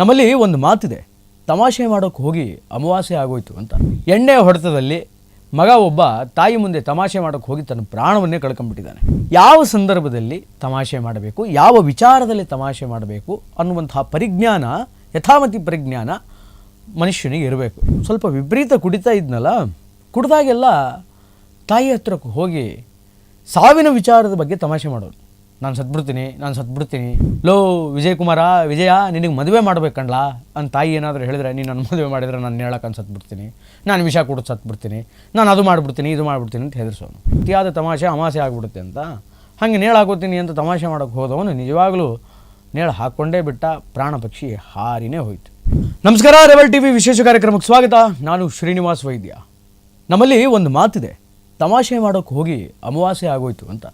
ನಮ್ಮಲ್ಲಿ ಒಂದು ಮಾತಿದೆ. ತಮಾಷೆ ಮಾಡೋಕ್ಕೆ ಹೋಗಿ ಅಮಾವಾಸ್ಯೆ ಆಗೋಯ್ತು ಅಂತ. ಎಣ್ಣೆ ಹೊಡೆತದಲ್ಲಿ ಮಗ ಒಬ್ಬ ತಾಯಿ ಮುಂದೆ ತಮಾಷೆ ಮಾಡೋಕ್ಕೆ ಹೋಗಿ ತನ್ನ ಪ್ರಾಣವನ್ನೇ ಕಳ್ಕೊಂಡ್ಬಿಟ್ಟಿದ್ದಾನೆ. ಯಾವ ಸಂದರ್ಭದಲ್ಲಿ ತಮಾಷೆ ಮಾಡಬೇಕು, ಯಾವ ವಿಚಾರದಲ್ಲಿ ತಮಾಷೆ ಮಾಡಬೇಕು ಅನ್ನುವಂತಹ ಪರಿಜ್ಞಾನ, ಯಥಾಮತಿ ಪರಿಜ್ಞಾನ ಮನುಷ್ಯನಿಗೆ ಇರಬೇಕು. ಸ್ವಲ್ಪ ವಿಪರೀತ ಕುಡಿತಾ ಇದ್ನಲ್ಲ, ಕುಡಿದಾಗೆಲ್ಲ ತಾಯಿ ಹತ್ರಕ್ಕೆ ಹೋಗಿ ಸಾವಿನ ವಿಚಾರದ ಬಗ್ಗೆ ತಮಾಷೆ ಮಾಡೋದು ನಾನು ಸತ್ಬಿಡ್ತೀನಿ ನಾನು ಸತ್ಬಿಡ್ತೀನಿ. ಲೋ ವಿಜಯ್ ಕುಮಾರ ವಿಜಯ, ನಿನಗೆ ಮದುವೆ ಮಾಡ್ಬೇಕಣ್ಲ ಅಂತ ತಾಯಿ ಏನಾದರೂ ಹೇಳಿದ್ರೆ, ನೀನು ನನ್ನ ಮದುವೆ ಮಾಡಿದರೆ ನಾನು ಹೇಳಕ್ಕೆ ಅಂತ ಸತ್ಬಿಡ್ತೀನಿ. ನಾನು ವಿಷ ಕೊಡೋದು ಸತ್ಬಿಡ್ತೀನಿ. ನಾನು ಅದು ಮಾಡಿಬಿಡ್ತೀನಿ, ಇದು ಮಾಡಿಬಿಡ್ತೀನಿ ಅಂತ ಹೆದರ್ಸೋನು ಅತಿಯಾದ ತಮಾಷೆ, ಅಮಾಸೆ ಆಗಿಬಿಡುತ್ತೆ ಅಂತ. ಹಾಗೆ ನೇಳಾಕೋತೀನಿ ಅಂತ ತಮಾಷೆ ಮಾಡೋಕ್ಕೆ ಹೋದವನು ನಿಜವಾಗ್ಲೂ ನೇಳು ಹಾಕ್ಕೊಂಡೇ ಬಿಟ್ಟ ಪ್ರಾಣ ಪಕ್ಷಿ ಹಾರಿನೇ ಹೋಯಿತು. ನಮಸ್ಕಾರ, ರೆಬಲ್ ಟಿ ವಿ ವಿಶೇಷ ಕಾರ್ಯಕ್ರಮಕ್ಕೆ ಸ್ವಾಗತ. ನಾನು ಶ್ರೀನಿವಾಸ್ ವೈದ್ಯ. ನಮ್ಮಲ್ಲಿ ಒಂದು ಮಾತಿದೆ. ತಮಾಷೆ ಮಾಡೋಕ್ಕೆ ಹೋಗಿ ಅಮಾವಾಸ್ಯೆ ಆಗೋಯ್ತು ಅಂತ.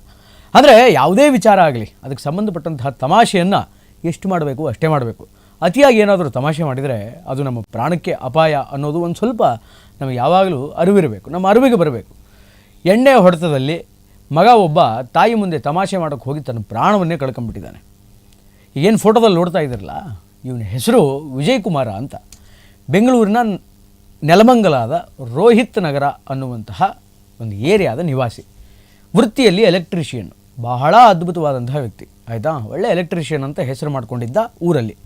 ಅಂದರೆ ಯಾವುದೇ ವಿಚಾರ ಆಗಲಿ, ಅದಕ್ಕೆ ಸಂಬಂಧಪಟ್ಟಂತಹ ತಮಾಷೆಯನ್ನು ಎಷ್ಟು ಮಾಡಬೇಕು, ಅಷ್ಟೇ ಮಾಡಬೇಕು. ಅತಿಯಾಗಿ ಏನಾದರೂ ತಮಾಷೆ ಮಾಡಿದರೆ ಅದು ನಮ್ಮ ಪ್ರಾಣಕ್ಕೆ ಅಪಾಯ ಅನ್ನೋದು ಒಂದು ಸ್ವಲ್ಪ ನಮಗೆ ಯಾವಾಗಲೂ ಅರಿವಿರಬೇಕು. ನಮ್ಮ ಅರಿವಿಗೆ ಬರಬೇಕು. ಎಣ್ಣೆ ಹೊಡೆತದಲ್ಲಿ ಮಗ ಒಬ್ಬ ತಾಯಿ ಮುಂದೆ ತಮಾಷೆ ಮಾಡೋಕ್ಕೆ ಹೋಗಿ ತನ್ನ ಪ್ರಾಣವನ್ನೇ ಕಳ್ಕೊಂಡ್ಬಿಟ್ಟಿದ್ದಾನೆ. ಏನು ಫೋಟೋದಲ್ಲಿ ನೋಡ್ತಾ ಇದ್ದಿರಲ್ಲ, ಇವನ ಹೆಸರು ವಿಜಯ್ ಕುಮಾರ ಅಂತ. ಬೆಂಗಳೂರಿನ ನೆಲಮಂಗಲಾದ ರೋಹಿತ್ ನಗರ ಅನ್ನುವಂತಹ ಒಂದು ಏರಿಯಾದ ನಿವಾಸಿ. ವೃತ್ತಿಯಲ್ಲಿ ಎಲೆಕ್ಟ್ರಿಷಿಯನ್ ಬಹಳ ಅದ್ಭುತವಾದಂತಹ ವ್ಯಕ್ತಿ, ಆಯಿತಾ? ಒಳ್ಳೆ ಎಲೆಕ್ಟ್ರಿಷಿಯನ್ ಅಂತ ಹೆಸರು ಮಾಡ್ಕೊಂಡಿದ್ದ ಊರಲ್ಲಿ.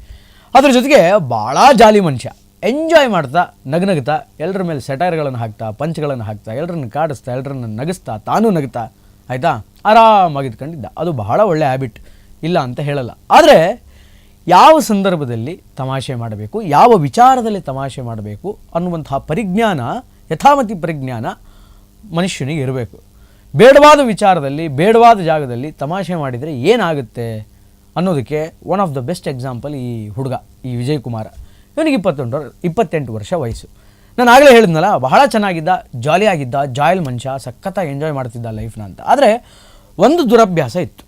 ಅದ್ರ ಜೊತೆಗೆ ಭಾಳ ಜಾಲಿ ಮನುಷ್ಯ. ಎಂಜಾಯ್ ಮಾಡ್ತಾ, ನಗನಗ್ತಾ ಎಲ್ಲರ ಮೇಲೆ ಸೆಟೈರ್ಗಳನ್ನು ಹಾಕ್ತಾ ಪಂಚ್ಗಳನ್ನು ಹಾಕ್ತಾ ಎಲ್ಲರನ್ನು ಕಾಡಿಸ್ತಾ ಎಲ್ಲರನ್ನು ನಗಿಸ್ತಾ, ತಾನೂ ನಗ್ತಾ, ಆಯಿತಾ? ಆರಾಮಾಗಿದ್ಕೊಂಡಿದ್ದ. ಅದು ಬಹಳ ಒಳ್ಳೆ ಹ್ಯಾಬಿಟ್ ಇಲ್ಲ ಅಂತ ಹೇಳಲ್ಲ. ಆದರೆ ಯಾವ ಸಂದರ್ಭದಲ್ಲಿ ತಮಾಷೆ ಮಾಡಬೇಕು, ಯಾವ ವಿಚಾರದಲ್ಲಿ ತಮಾಷೆ ಮಾಡಬೇಕು ಅನ್ನುವಂತಹ ಪರಿಜ್ಞಾನ, ಯಥಾಮತಿ ಪರಿಜ್ಞಾನ ಮನುಷ್ಯನಿಗೆ ಇರಬೇಕು. ಬೇಡವಾದ ವಿಚಾರದಲ್ಲಿ, ಬೇಡವಾದ ಜಾಗದಲ್ಲಿ ತಮಾಷೆ ಮಾಡಿದರೆ ಏನಾಗುತ್ತೆ ಅನ್ನೋದಕ್ಕೆ one of the best example ಈ ಹುಡುಗ, ಈ ವಿಜಯ್ ಕುಮಾರ ಇವನಿಗೆ ಇಪ್ಪತ್ತೊಂದು ಇಪ್ಪತ್ತೆಂಟು ವರ್ಷ ವಯಸ್ಸು. ನಾನು ಆಗಲೇ ಹೇಳಿದ್ನಲ್ಲ, ಬಹಳ ಚೆನ್ನಾಗಿದ್ದ ಜಾಲಿಯಾಗಿದ್ದ ಜಾಯಲ್ ಮನುಷ್ಯ ಸಖತ್ತಾಗಿ ಎಂಜಾಯ್ ಮಾಡ್ತಿದ್ದ ಲೈಫ್ನ ಅಂತ. ಆದರೆ ಒಂದು ದುರಭ್ಯಾಸ ಇತ್ತು.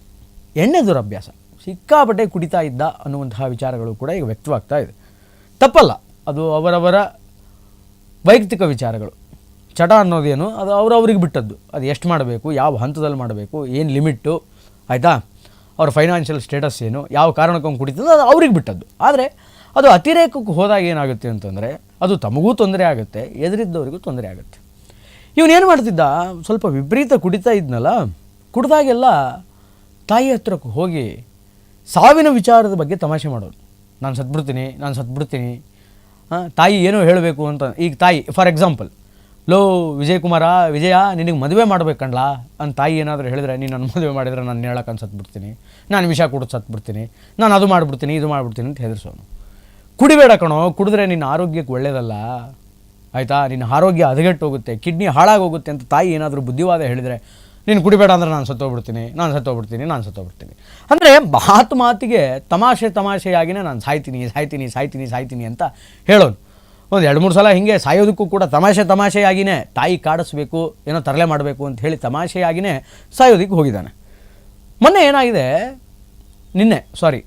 ಎಣ್ಣೆ ದುರಭ್ಯಾಸ. ಸಿಕ್ಕಾಪಟ್ಟೆ ಕುಡಿತಾ ಇದ್ದ ಅನ್ನುವಂತಹ ವಿಚಾರಗಳು ಕೂಡ ಈಗ ವ್ಯಕ್ತವಾಗ್ತಾ ಇದೆ. ತಪ್ಪಲ್ಲ. ಅದು ಅವರವರ ವೈಯಕ್ತಿಕ ವಿಚಾರಗಳು. ಚಟ ಅನ್ನೋದೇನು, ಅದು ಅವ್ರವ್ರಿಗೆ ಬಿಟ್ಟದ್ದು. ಅದು ಎಷ್ಟು ಮಾಡಬೇಕು, ಯಾವ ಹಂತದಲ್ಲಿ ಮಾಡಬೇಕು, ಏನು ಲಿಮಿಟ್ಟು ಆಯಿತಾ? ಅವ್ರ ಫೈನಾನ್ಷಿಯಲ್ ಸ್ಟೇಟಸ್ ಏನು, ಯಾವ ಕಾರಣಕ್ಕೊಂದು ಕುಡಿತದೋ ಅದು ಅವ್ರಿಗೆ ಬಿಟ್ಟದ್ದು. ಆದರೆ, ಅದು ಅತಿರೇಕಕ್ಕೆ ಹೋದಾಗ ಏನಾಗುತ್ತೆ ಅಂತಂದರೆ, ಅದು ತಮಗೂ ತೊಂದರೆ ಆಗುತ್ತೆ, ಎದುರಿದ್ದವರಿಗೂ ತೊಂದರೆ ಆಗುತ್ತೆ. ಇವನೇನು ಮಾಡ್ತಿದ್ದ? ಸ್ವಲ್ಪ ವಿಪರೀತ ಕುಡಿತಾ ಇದ್ನಲ್ಲ, ಕುಡಿದಾಗೆಲ್ಲ ತಾಯಿ ಹತ್ರಕ್ಕೆ ಹೋಗಿ ಸಾವಿನ ವಿಚಾರದ ಬಗ್ಗೆ ತಮಾಷೆ ಮಾಡೋದು. ನಾನು ಸತ್ಬಿಡ್ತೀನಿ ನಾನು ಸತ್ಬಿಡ್ತೀನಿ. ತಾಯಿ ಏನೋ ಹೇಳಬೇಕು ಅಂತ, ಈಗ ತಾಯಿ ಫಾರ್ ಎಕ್ಸಾಂಪಲ್ ಲೋ ವಿಜಯ್ ಕುಮಾರ ವಿಜಯ, ನಿನಗೆ ಮದುವೆ ಮಾಡ್ಬೇಕಣ್ಲ ಅಂತ ತಾಯಿ ಏನಾದರೂ ಹೇಳಿದ್ರೆ ನೀನು ನನ್ನ ಮದುವೆ ಮಾಡಿದರೆ ನಾನು ಹೇಳಕ್ಕೆ ಅಂತ ಸತ್ಬಿಡ್ತೀನಿ ನಾನು ವಿಷ ಕೊಡೋದು ಸತ್ಬಿಡ್ತೀನಿ. ನಾನು ಅದು ಮಾಡಿಬಿಡ್ತೀನಿ, ಇದು ಮಾಡಿಬಿಡ್ತೀನಿ ಅಂತ ಹೆದರ್ಸೋನು ಕುಡಿಬೇಡ ಕಣೋ, ಕುಡಿದ್ರೆ ನಿನ್ನ ಆರೋಗ್ಯಕ್ಕೆ ಒಳ್ಳೇದಲ್ಲ. ಆಯಿತಾ? ನಿನ್ನ ಆರೋಗ್ಯ ಹದಗೆಟ್ಟು ಹೋಗುತ್ತೆ, ಕಿಡ್ನಿ ಹಾಳಾಗೋಗುತ್ತೆ ಅಂತ ತಾಯಿ ಏನಾದರೂ ಬುದ್ಧಿವಾದ ಹೇಳಿದರೆ ನೀನು ಕುಡಿಬೇಡ ಅಂದ್ರೆ ನಾನು ಸತ್ತೋಗ್ಬಿಡ್ತೀನಿ ನಾನು ಸತ್ತೋಗ್ಬಿಡ್ತೀನಿ ನಾನು ಸತ್ತೋಗ್ಬಿಡ್ತೀನಿ. ಅಂದರೆ ಮಾತು ಮಾತಿಗೆ ತಮಾಷೆ ತಮಾಷೆಯಾಗಿನೇ ನಾನು ಸಾಯ್ತೀನಿ ಸಾಯ್ತೀನಿ ಸಾಯ್ತೀನಿ ಸಾಯ್ತೀನಿ ಅಂತ ಹೇಳೋನು. ಒಂದು ಎರಡು ಮೂರು ಸಲ ಹಿಂಗೆ ಸಾಯೋದಕ್ಕೂ ಕೂಡ ತಮಾಷೆ ತಮಾಷೆಯಾಗಿನೇ ತಾಯಿ ಕಾಡಿಸ್ಬೇಕು, ಏನೋ ತರಲೆ ಮಾಡಬೇಕು ಅಂತ ಹೇಳಿ ತಮಾಷೆಯಾಗಿನೇ ಸಾಯೋದಕ್ಕೆ ಹೋಗಿದ್ದಾನೆ. ಮೊನ್ನೆ ಏನಾಗಿದೆ? ನಿನ್ನೆ ಸಾರಿ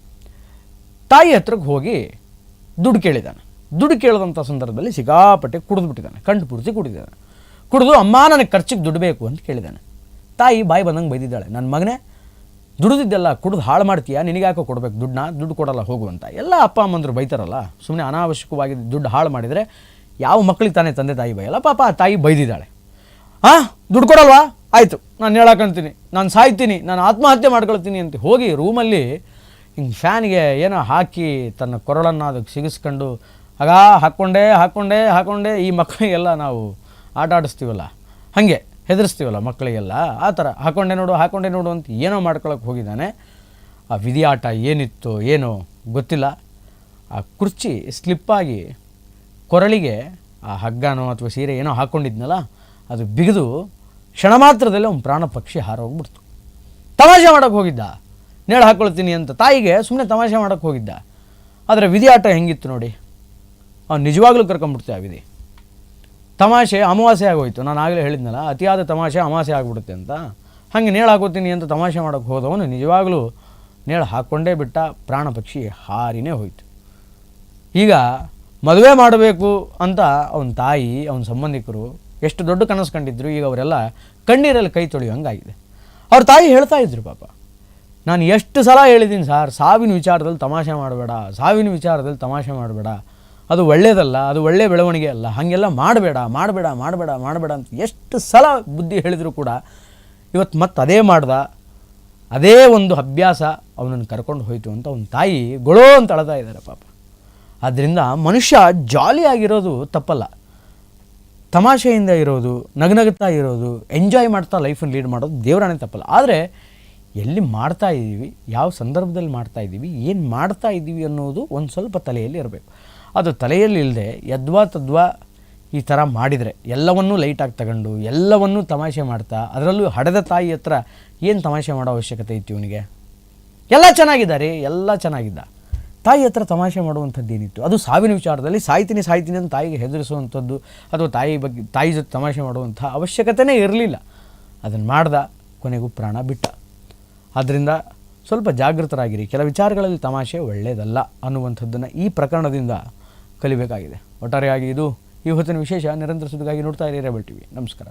ತಾಯಿ ಹತ್ರಕ್ಕೆ ಹೋಗಿ ದುಡ್ಡು ಕೇಳಿದ್ದಾನೆ. ದುಡ್ಡು ಕೇಳಿದಂಥ ಸಂದರ್ಭದಲ್ಲಿ ಸಿಗಾಪಟ್ಟೆ ಕುಡಿದ್ಬಿಟ್ಟಿದ್ದಾನೆ ಕಂಡು ಪೂರ್ತಿ ಕುಡಿದಿದ್ದಾನೆ. ಕುಡಿದು, ಅಮ್ಮ, ನನಗೆ ಖರ್ಚಿಗೆ ದುಡ್ಡು ಬೇಕು ಅಂತ ಕೇಳಿದ್ದಾನೆ. ತಾಯಿ ಬಾಯಿ ಬಂದಂಗೆ ಬೈದಿದ್ದಾಳೆ ನನ್ನ ಮಗನೇ ದುಡಿದಿದ್ದೆಲ್ಲ ಕುಡಿದು ಹಾಳು ಮಾಡ್ತೀಯಾ? ನಿನಗೆ ಯಾಕೋ ಕೊಡ್ಬೇಕು ದುಡ್ಡನ್ನ? ದುಡ್ಡು ಕೊಡಲ್ಲ, ಹೋಗು ಅಂತ. ಎಲ್ಲ ಅಪ್ಪ ಅಮ್ಮಂದರು ಬೈತಾರಲ್ಲ? ಸುಮ್ಮನೆ ಅನಾವಶ್ಯಕವಾಗಿ ದುಡ್ಡು ಹಾಳು ಮಾಡಿದರೆ ಯಾವ ಮಕ್ಕಳಿಗೆ ತಾನೇ ತಂದೆ ತಾಯಿ ಬೈಯಲ್ಲ? ಪಾಪ ಆ ತಾಯಿ ಬೈದಿದ್ದಾಳೆ. ಹಾಂ ದುಡ್ಡು ಕೊಡಲ್ವಾ? ಆಯಿತು, ನಾನು ಹೇಳಕ್ಕಂತೀನಿ ನಾನು ಸಾಯ್ತೀನಿ, ನಾನು ಆತ್ಮಹತ್ಯೆ ಮಾಡ್ಕೊಳ್ತೀನಿ ಅಂತ ಹೋಗಿ ರೂಮಲ್ಲಿ ಹಿಂಗೆ ಫ್ಯಾನ್ಗೆ ಏನೋ ಹಾಕಿ ತನ್ನ ಕೊರಳನ್ನು ಅದಕ್ಕೆ ಸಿಗಿಸ್ಕೊಂಡು ಆಗ ಹಾಕ್ಕೊಂಡೇ ಹಾಕ್ಕೊಂಡೇ, ಹಾಕ್ಕೊಂಡೆ ಈ ಮಕ್ಕಳಿಗೆಲ್ಲ ನಾವು ಆಟ ಆಡಿಸ್ತೀವಲ್ಲ ಹಾಗೆ. ಹೆದರ್ಸ್ತೀವಲ್ಲ ಮಕ್ಕಳಿಗೆಲ್ಲ? ಆ ಥರ. ಹಾಕೊಂಡೆ ನೋಡು ಹಾಕೊಂಡೆ ನೋಡು ಅಂತ ಏನೋ ಮಾಡ್ಕೊಳಕ್ಕೆ ಹೋಗಿದ್ದಾನೆ. ಆ ವಿಧಿಯಾಟ ಏನಿತ್ತು, ಏನೋ ಗೊತ್ತಿಲ್ಲ. ಆ ಕುರ್ಚಿ ಸ್ಲಿಪ್ಪಾಗಿ ಕೊರಳಿಗೆ ಆ ಹಗ್ಗನೋ ಅಥವಾ ಸೀರೆ ಏನೋ ಹಾಕ್ಕೊಂಡಿದ್ನಲ್ಲ ಅದು ಬಿಗಿದು ಕ್ಷಣ ಮಾತ್ರದಲ್ಲಿ ಅವ್ನು ಪ್ರಾಣ ಪಕ್ಷಿ ಹಾರೋಗ್ಬಿಡ್ತು. ತಮಾಷೆ ಮಾಡೋಕ್ಕೆ ಹೋಗಿದ್ದ. ನೇಳು ಹಾಕ್ಕೊಳ್ತೀನಿ ಅಂತ ತಾಯಿಗೆ ಸುಮ್ಮನೆ ತಮಾಷೆ ಮಾಡೋಕ್ಕೆ ಹೋಗಿದ್ದ. ಆದರೆ ವಿಧಿ ಆಟ ಹೆಂಗಿತ್ತು ನೋಡಿ? ಅವ್ನು ನಿಜವಾಗ್ಲೂ ಕರ್ಕೊಂಬಿಡ್ತೀವಿ ಆ ವಿಧಿ? ತಮಾಷೆ ಅಮಾವಾಸ್ಯೆ ಆಗೋಯ್ತು. ನಾನು ಆಗಲೇ ಹೇಳಿದ್ನಲ್ಲ, ಅತಿಯಾದ ತಮಾಷೆ ಅಮಾವಾಸ್ಯೆ ಆಗಿಬಿಡುತ್ತೆ ಅಂತ. ಹಾಗೆ ನೇಳು ಹಾಕೋತೀನಿ ಅಂತ ತಮಾಷೆ ಮಾಡೋಕ್ಕೆ ಹೋದವನು ನಿಜವಾಗಲೂ ನೇಳು ಹಾಕ್ಕೊಂಡೇ ಬಿಟ್ಟ ಪ್ರಾಣ ಪಕ್ಷಿ ಹಾರಿನೇ ಹೋಯಿತು. ಈಗ ಮದುವೆ ಮಾಡಬೇಕು ಅಂತ ಅವನ ತಾಯಿ, ಅವನ ಸಂಬಂಧಿಕರು ಎಷ್ಟು ದೊಡ್ಡ ಕನಸು ಕಂಡಿದ್ರು, ಈಗ ಅವರೆಲ್ಲ ಕಣ್ಣೀರಲ್ಲಿ ಕೈ ತೊಳೆಯೋಂಗಾಗಿದೆ ಅವ್ರ ತಾಯಿ ಹೇಳ್ತಾ ಇದ್ರು ಪಾಪ, ನಾನು ಎಷ್ಟು ಸಲ ಹೇಳಿದ್ದೀನಿ ಸರ್, ಸಾವಿನ ವಿಚಾರದಲ್ಲಿ ತಮಾಷೆ ಮಾಡಬೇಡ, ಸಾವಿನ ವಿಚಾರದಲ್ಲಿ ತಮಾಷೆ ಮಾಡಬೇಡ ಅದು ಒಳ್ಳೆಯದಲ್ಲ ಅದು ಒಳ್ಳೆಯ ಬೆಳವಣಿಗೆ ಅಲ್ಲ, ಹಾಗೆಲ್ಲ ಮಾಡಬೇಡ ಮಾಡಬೇಡ ಮಾಡಬೇಡ ಮಾಡಬೇಡ ಅಂತ ಎಷ್ಟು ಸಲ ಬುದ್ಧಿ ಹೇಳಿದರೂ ಕೂಡ ಇವತ್ತು ಮತ್ತೆ ಅದೇ ಮಾಡ್ದ, ಅದೇ ಒಂದು ಅಭ್ಯಾಸ ಅವನನ್ನು ಕರ್ಕೊಂಡು ಹೋಯಿತು ಅಂತ ಅವನ ತಾಯಿ ಗೊಳೋ ಅಂತ ಅಳ್ತಾ ಇದ್ದಾರೆ ಪಾಪ. ಆದ್ದರಿಂದ ಮನುಷ್ಯ ಜಾಲಿಯಾಗಿರೋದು ತಪ್ಪಲ್ಲ. ತಮಾಷೆಯಿಂದ ಇರೋದು ನಗನಗುತ್ತಾ ಇರೋದು, ಎಂಜಾಯ್ ಮಾಡ್ತಾ ಲೈಫನ್ನು ಲೀಡ್ ಮಾಡೋದು ದೇವರಾಣೆ ತಪ್ಪಲ್ಲ. ಆದರೆ ಎಲ್ಲಿ ಮಾಡ್ತಾ ಇದ್ದೀವಿ ಯಾವ ಸಂದರ್ಭದಲ್ಲಿ ಮಾಡ್ತಾ ಇದ್ದೀವಿ ಏನು ಮಾಡ್ತಾ ಇದ್ದೀವಿ ಅನ್ನೋದು ಒಂದು ಸ್ವಲ್ಪ ತಲೆಯಲ್ಲಿ ಇರಬೇಕು. ಅದು ತಲೆಯಲ್ಲಿಲ್ಲದೆ ಯದ್ವಾ ತದ್ವಾ ಈ ಥರ ಮಾಡಿದರೆ, ಎಲ್ಲವನ್ನೂ ಲೈಟಾಗಿ ತಗೊಂಡು, ಎಲ್ಲವನ್ನೂ ತಮಾಷೆ ಮಾಡ್ತಾ, ಅದರಲ್ಲೂ ಹಡೆದ ತಾಯಿ ಹತ್ರ ಏನು ತಮಾಷೆ ಮಾಡೋ ಅವಶ್ಯಕತೆ ಇತ್ತು ಇವನಿಗೆ? ಎಲ್ಲ ಚೆನ್ನಾಗಿದ್ದಾರೆ ಎಲ್ಲ ಚೆನ್ನಾಗಿದ್ದ. ತಾಯಿ ಹತ್ರ ತಮಾಷೆ ಮಾಡುವಂಥದ್ದು ಏನಿತ್ತು? ಅದು ಸಾವಿನ ವಿಚಾರದಲ್ಲಿ ಸಾಯ್ತೀನಿ ಸಾಯ್ತೀನಿ ಅಂತ ತಾಯಿಗೆ ಹೆದರಿಸುವಂಥದ್ದು ಅಥವಾ ತಾಯಿ ಬಗ್ಗೆ, ತಾಯಿ ಜೊತೆ ತಮಾಷೆ ಮಾಡುವಂಥ ಅವಶ್ಯಕತೆನೇ ಇರಲಿಲ್ಲ. ಅದನ್ನು ಮಾಡ್ದ, ಕೊನೆಗೂ ಪ್ರಾಣ ಬಿಟ್ಟ. ಆದ್ದರಿಂದ ಸ್ವಲ್ಪ ಜಾಗೃತರಾಗಿರಿ. ಕೆಲ ವಿಚಾರಗಳಲ್ಲಿ ತಮಾಷೆ ಒಳ್ಳೆಯದಲ್ಲ ಅನ್ನುವಂಥದ್ದನ್ನು ಈ ಪ್ರಕರಣದಿಂದ ಕಲಿಬೇಕಾಗಿದೆ. ಒಟ್ಟಾರೆಯಾಗಿ ಇದು ಈ ಹೊತ್ತಿನ ವಿಶೇಷ ನಿರಂತರ ಸುದ್ದಿಗಾಗಿ ನೋಡ್ತಾ ಇರಿ ರೇಬಲ್ ಟಿವಿ. ನಮಸ್ಕಾರ.